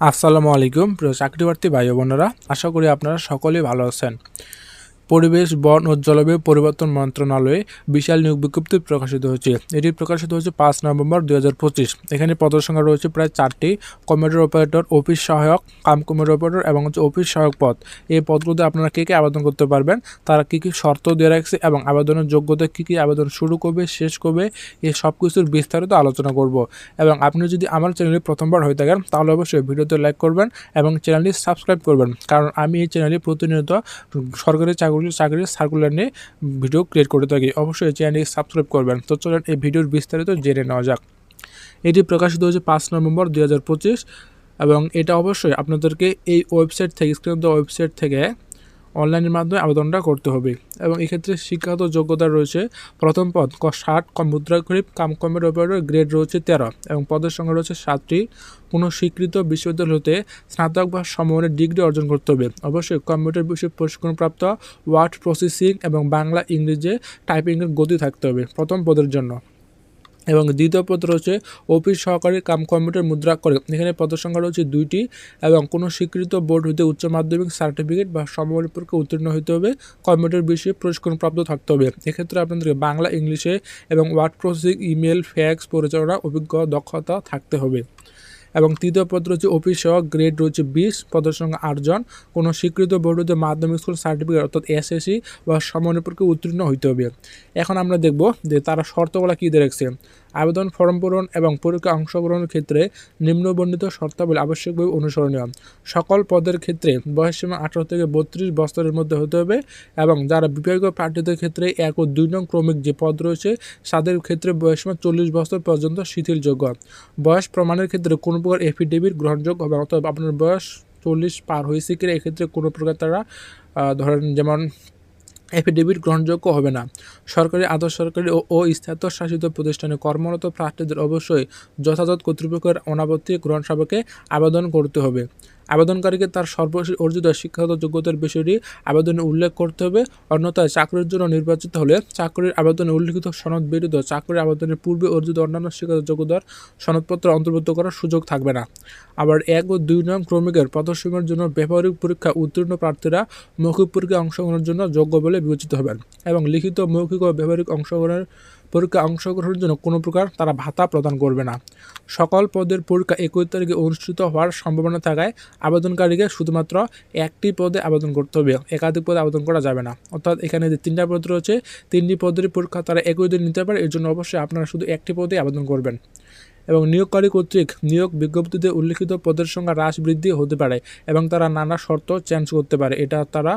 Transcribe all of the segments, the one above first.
আসসালামু আলাইকুম প্রিয় চাকরিপ্রার্থী ভাই বোনেরা। আশা করি আপনারা সকলেই ভালো আছেন। পরিবেশ, বন ও জলবায়ু পরিবর্তন মন্ত্রণালয়ে বিশাল নিয়োগ বিজ্ঞপ্তি প্রকাশিত হয়েছে। এটি প্রকাশিত হয়েছে পাঁচ নভেম্বর দু হাজার পঁচিশ। এখানে পদের সংখ্যা রয়েছে প্রায় চারটি। কম্পিউটার অপারেটর অফিস সহায়ক, কাম কম্পিউটার অপারেটর এবং হচ্ছে অফিস সহায়ক পদ। এই পদগুলোতে আপনারা কে কে আবেদন করতে পারবেন? তারা কী কী শর্ত দিয়ে রাখছে এবং আবেদনের যোগ্যতা কী কী আবেদন শুরু করবে, শেষ করবে, এই সব কিছুর বিস্তারিত আলোচনা করব। এবং আপনি যদি আমার চ্যানেলে প্রথমবার হয়ে থাকেন, তাহলে অবশ্যই ভিডিওতে লাইক করবেন এবং চ্যানেলটি সাবস্ক্রাইব করবেন। কারণ আমি এই চ্যানেলে প্রতিনিয়ত সরকারি চাকরি চাকরির সার্কুলার নিয়ে ভিডিও ক্রিয়েট করে থাকি। অবশ্যই চ্যানেলটি সাবস্ক্রাইব করবেন। তো চলেন এই ভিডিওর বিস্তারিত জেনে নেওয়া যাক। এটি প্রকাশিত হয়েছে পাঁচ নভেম্বর দু হাজার পঁচিশ এবং এটা অবশ্যই আপনাদেরকে এই ওয়েবসাইট থেকে, স্ক্রিন ওয়েবসাইট থেকে অনলাইনের মাধ্যমে আবেদনটা করতে হবে। এবং এক্ষেত্রে শিক্ষাগত যোগ্যতা রয়েছে, প্রথম পদ ষাট মুদ্রাক্ষরিপ কাম কমের অপারেটর গ্রেড রয়েছে তেরো এবং পদের সংখ্যা রয়েছে সাতটি। কোনো স্বীকৃত বিশ্ববিদ্যালয় হতে স্নাতক বা সমমানের ডিগ্রি অর্জন করতে হবে। অবশ্যই কম্পিউটার বিষয়ে প্রশিক্ষণপ্রাপ্ত ওয়ার্ড প্রসেসিং এবং বাংলা ইংরেজি টাইপিংয়ের গতি থাকতে হবে প্রথম পদের জন্য। এবং দ্বিতীয় পদ রয়েছে অফিস সহকারী কাম কম্পিউটার মুদ্রা করে। এখানে পদের সংখ্যা রয়েছে দুইটি এবং কোনো স্বীকৃত বোর্ড হইতে উচ্চ মাধ্যমিক সার্টিফিকেট বা সমবলের পরীক্ষা উত্তীর্ণ হতে হবে। কম্পিউটার বিষয়ে প্রশিক্ষণপ্রাপ্ত থাকতে হবে। এক্ষেত্রে আপনাদেরকে বাংলা, ইংলিশে এবং ওয়ার্ড প্রসেসিং, ইমেল, ফ্যাক্স, পরিচালনা অভিজ্ঞ দক্ষতা থাকতে হবে। এবং তৃতীয় পদ রয়েছে অফিস সহ গ্রেড রয়েছে বিশ, পদের সঙ্গে আটজন কোনো স্বীকৃত বোর্ড মাধ্যমিক স্কুল সার্টিফিকেট অর্থাৎ এসএসসি বা সমন্বয় উত্তীর্ণ হইতে হবে। এখন আমরা দেখব যে তারা শর্তগুলো কী দেখছে আবেদন ফর্ম পূরণ এবং পরীক্ষা অংশগ্রহণের ক্ষেত্রে নিম্নবর্ণিত শর্তাবলী আবশ্যকভাবে অনুসরণীয়। সকল পদের ক্ষেত্রে বয়সসীমা আঠারো থেকে বত্রিশ বছরের মধ্যে হতে হবে এবং যারা বিভাগীয় প্রার্থীদের ক্ষেত্রে এক ও দুই নং ক্রমিক যে পদ রয়েছে, তাদের ক্ষেত্রে বয়সসীমা চল্লিশ বছর পর্যন্ত শিথিলযোগ্য। বয়স প্রমাণের ক্ষেত্রে কোনো প্রকার এফিডেভিট গ্রহণযোগ্য হবে অথবা আপনার বয়স চল্লিশ পার হয়েছে কিনা এক্ষেত্রে কোনো প্রকার তারা ধরেন যেমন এফিডেভিট গ্রহণযোগ্য হবে না। সরকারি আধা সরকারি ও শাসিত প্রতিষ্ঠানে কর্মরত প্রার্থীদের অবশ্যই যথাযথ কর্তৃপক্ষের অনাপত্তি গ্রহণ সাপেক্ষে আবেদন করতে হবে। আবেদনকারীকে তার সর্বশেষ অর্জিত শিক্ষাগত যোগ্যতার বিষয়টি আবেদনে উল্লেখ করতে হবে। অন্যথায় চাকরির জন্য নির্বাচিত হলে চাকরির আবেদনে উল্লিখিত সনদ ব্যতীত চাকরির আবেদনের পূর্বে অর্জিত অন্যান্য শিক্ষাগত যোগ্যতার সনদপত্র অন্তর্ভুক্ত করার সুযোগ থাকবে না। আবার এক ও দুই নং ক্রমিকের প্রদর্শনের জন্য ব্যবহারিক পরীক্ষা উত্তীর্ণ প্রার্থীরা মৌখিক পরীক্ষায় অংশগ্রহণের জন্য যোগ্য বলে বিবেচিত হবেন এবং লিখিত মৌখিক ও ব্যবহারিক অংশগ্রহণের পরীক্ষা অংশগ্রহণের জন্য কোনো প্রকার তারা ভাতা প্রদান করবে না। সকল পদের পরীক্ষা একই তারিখে অনুষ্ঠিত হওয়ার সম্ভাবনা থাকায় আবেদনকারীকে শুধুমাত্র একটি পদে আবেদন করতে হবে, একাধিক পদে আবেদন করা যাবে না। অর্থাৎ এখানে যে তিনটা পদ রয়েছে, তিনটি পদের পরীক্ষা তারা একই দিন নিতে পারে, এর জন্য অবশ্যই আপনারা শুধু একটি পদে আবেদন করবেন। এবং নিয়োগকারী কর্তৃক নিয়োগ বিজ্ঞপ্তিতে উল্লিখিত পদের সংখ্যা হ্রাস বৃদ্ধি হতে পারে এবং তারা নানা শর্ত চেঞ্জ করতে পারে। এটা তারা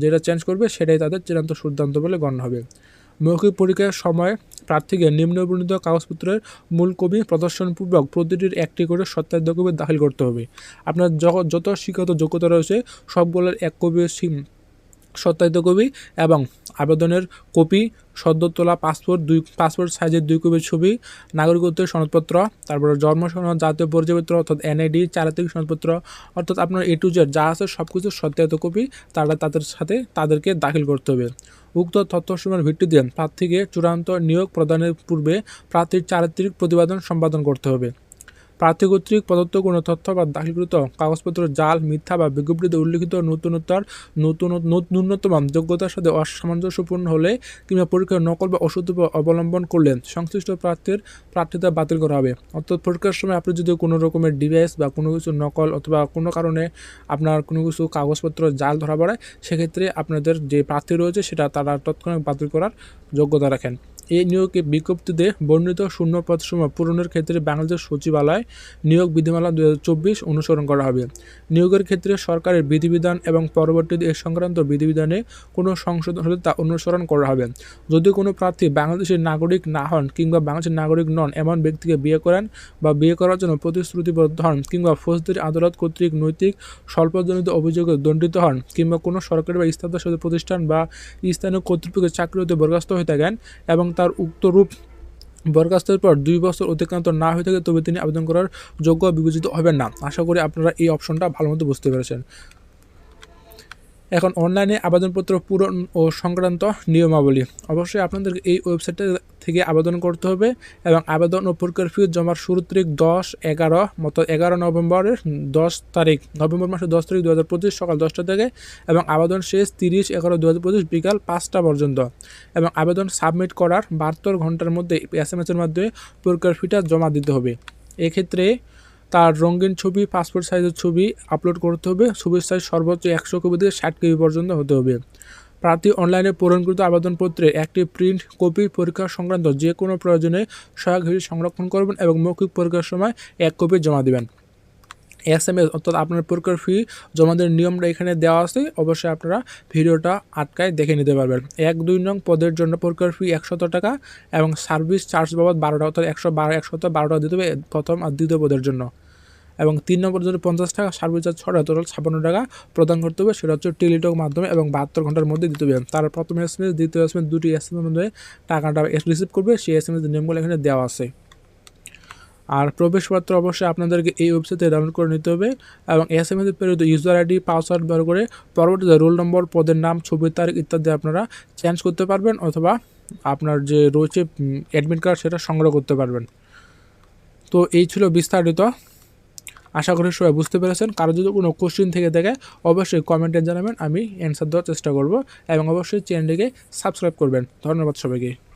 যেটা চেঞ্জ করবে সেটাই তাদের চূড়ান্ত সিদ্ধান্ত বলে গণ্য হবে। মৌখিক পরীক্ষার সময় প্রার্থীকে নিম্নবর্ণিত কাগজপত্রের মূল কপি প্রদর্শনপূর্বক প্রতিটির একটি করে সত্যায়িত কপি দাখিল করতে হবে। আপনার যত শিক্ষাগত যোগ্যতা রয়েছে, সবগুলোর এক কপি সত্যায়িত কপি এবং আবেদনের কপি সদ্য তোলা পাসপোর্ট, দুই, পাসপোর্ট সাইজের দুই কপির ছবি, নাগরিকত্বের সনদপত্র, তারপরে জন্ম সনদ, জাতীয় পরিচয়পত্র, অর্থাৎ এনআইডি চারিত্রিক সনদপত্র, অর্থাৎ আপনার এ টু জেড যা আছে সব কিছু সত্যায়িত কপি তারা তাদের সাথে তাদেরকে দাখিল করতে হবে। উক্ত তথ্যসমূহের ভিত্তিতে প্রার্থীকে চূড়ান্ত নিয়োগ প্রদানের পূর্বে প্রার্থীর চারিত্রিক প্রতিবেদন সম্পাদন করতে হবে। প্রার্থী কর্তৃক প্রদত্ত কোনো তথ্য বা দাখিলকৃত কাগজপত্র, জাল, মিথ্যা বা বিজ্ঞপ্তিতে উল্লিখিত নতুনতার নতুন ন্যূনতম যোগ্যতার সাথে অসামঞ্জস্যপূর্ণ হলে কিংবা পরীক্ষার নকল বা অশুদ্ধ অবলম্বন করলে সংশ্লিষ্ট প্রার্থীর প্রার্থিতা বাতিল করা হবে। অর্থাৎ পরীক্ষার সময় আপনি যদি কোনো রকমের ডিভাইস বা কোনো কিছু নকল অথবা কোনো কারণে আপনার কোনো কিছু কাগজপত্র, জাল ধরা পড়ে, সেক্ষেত্রে আপনাদের যে প্রার্থী রয়েছে সেটা তারা তৎক্ষণাৎ বাতিল করার যোগ্যতা রাখেন। এই নিয়োগে বিজ্ঞপ্তিতে বর্ণিত শূন্য পদসমূহ পূরণের ক্ষেত্রে বাংলাদেশ সচিবালয় নিয়োগ বিধিমালা দুই হাজার চব্বিশ অনুসরণ করা হবে। নিয়োগের ক্ষেত্রে সরকারের বিধিবিধান এবং পরবর্তীতে এ সংক্রান্ত বিধিবিধানে কোনো সংশোধন হলে তা অনুসরণ করা হবে। যদি কোনো প্রার্থী বাংলাদেশের নাগরিক না হন কিংবা বাংলাদেশের নাগরিক নন, এমন ব্যক্তিকে বিয়ে করেন বা বিয়ে করার জন্য প্রতিশ্রুতিবদ্ধ হন কিংবা ফৌজদারি আদালত কর্তৃক নৈতিক স্বল্পজনিত অভিযোগে দণ্ডিত হন কিংবা কোনো সরকারি বা স্থানীয় প্রতিষ্ঠান বা স্থানীয় কর্তৃপক্ষের চাকরি হতে বরখাস্ত হয়ে থাকেন এবং তার উক্তরূপ বরখাস্তের পর দুই বছর অতিক্রান্ত না হয়ে থাকে, তবে তিনি আবেদন করার যোগ্য বিবেচিত হবেন না। আশা করি আপনারা এই অপশনটা ভালো মতো বুঝতে পেরেছেন। এখন অনলাইনে আবেদনপত্র পূরণ ও সংক্রান্ত নিয়মাবলী। অবশ্যই আপনাদের এই ওয়েবসাইটে থেকে আবেদন করতে হবে এবং আবেদন ও পরীক্ষার ফি জমার শুরু তারিখ দশ, এগারো, মতো এগারো নভেম্বরের দশ তারিখ, নভেম্বর মাসের দশ তারিখ দু হাজার পঁচিশ সকাল দশটা থেকে এবং আবেদন শেষ তিরিশ এগারো দু হাজার পঁচিশ বিকাল পাঁচটা পর্যন্ত। এবং আবেদন সাবমিট করার বাহাত্তর ঘণ্টার মধ্যে এস এম এসের মাধ্যমে পরীক্ষার ফিটা জমা দিতে হবে। এক্ষেত্রে তার রঙিন ছবি পাসপোর্ট সাইজের ছবি আপলোড করতে হবে। ছবির সাইজ সর্বোচ্চ একশো কপি থেকে ষাট কপি পর্যন্ত হতে হবে। প্রার্থী অনলাইনে পূরণকৃত আবেদনপত্রে একটি প্রিন্ট কপি পরীক্ষা সংক্রান্ত যে কোনো প্রয়োজনে সহায়ক হিসেবে সংরক্ষণ করবেন এবং মৌখিক পরীক্ষার সময় এক কপি জমা দেবেন। এস এম এস অর্থাৎ আপনার পরীক্ষার ফি জমা দেওয়ার নিয়মটা এখানে দেওয়া আছে। অবশ্যই আপনারা ভিডিওটা আটকায় দেখে নিতে পারবেন। এক, দুই নং পদের জন্য পরীক্ষার ফি একশত টাকা এবং সার্ভিস চার্জ বাবদ বারোটা, অর্থাৎ একশো বারো, একশত বারোটা দিতে হবে প্রথম আর দ্বিতীয় পদের জন্য। এবং তিন নম্বর জন্য পঞ্চাশ টাকা সার্ভিস চার্জ ছটা টোটাল ছাপ্পান্ন টাকা প্রদান করতে হবে। সেটা হচ্ছে টেলিটক মাধ্যমে এবং বাহাত্তর ঘণ্টার মধ্যে দিতে হবে। তার প্রথম এস এম এস দ্বিতীয় এস এম এস দুটি এস এম এর মধ্যে টাকাটা রিসিভ করবে। সেই এস এম এস নিয়মগুলো এখানে দেওয়া আছে। আর প্রবেশপত্র অবশ্যই আপনাদেরকে এই ওয়েবসাইটে ডাউনলোড করে নিতে হবে এবং এস এম এস প্রেরিত ইউজার আইডি পাসওয়ার্ড ব্যবহার করে পরবর্তীতে রোল নম্বর পদের নাম ছবির তারিখ ইত্যাদি আপনারা চেঞ্জ করতে পারবেন অথবা আপনার যে রয়েছে অ্যাডমিট কার্ড সেটা সংগ্রহ করতে পারবেন। তো এই ছিল বিস্তারিত। আশা করি সবাই বুঝতে পেরেছেন। কারও যদি কোনো কোশ্চিন থেকে থাকে, অবশ্যই কমেন্টে জানাবেন, আমি অ্যান্সার দেওয়ার চেষ্টা করব এবং অবশ্যই চ্যানেলটিকে সাবস্ক্রাইব করবেন। ধন্যবাদ সবাইকে।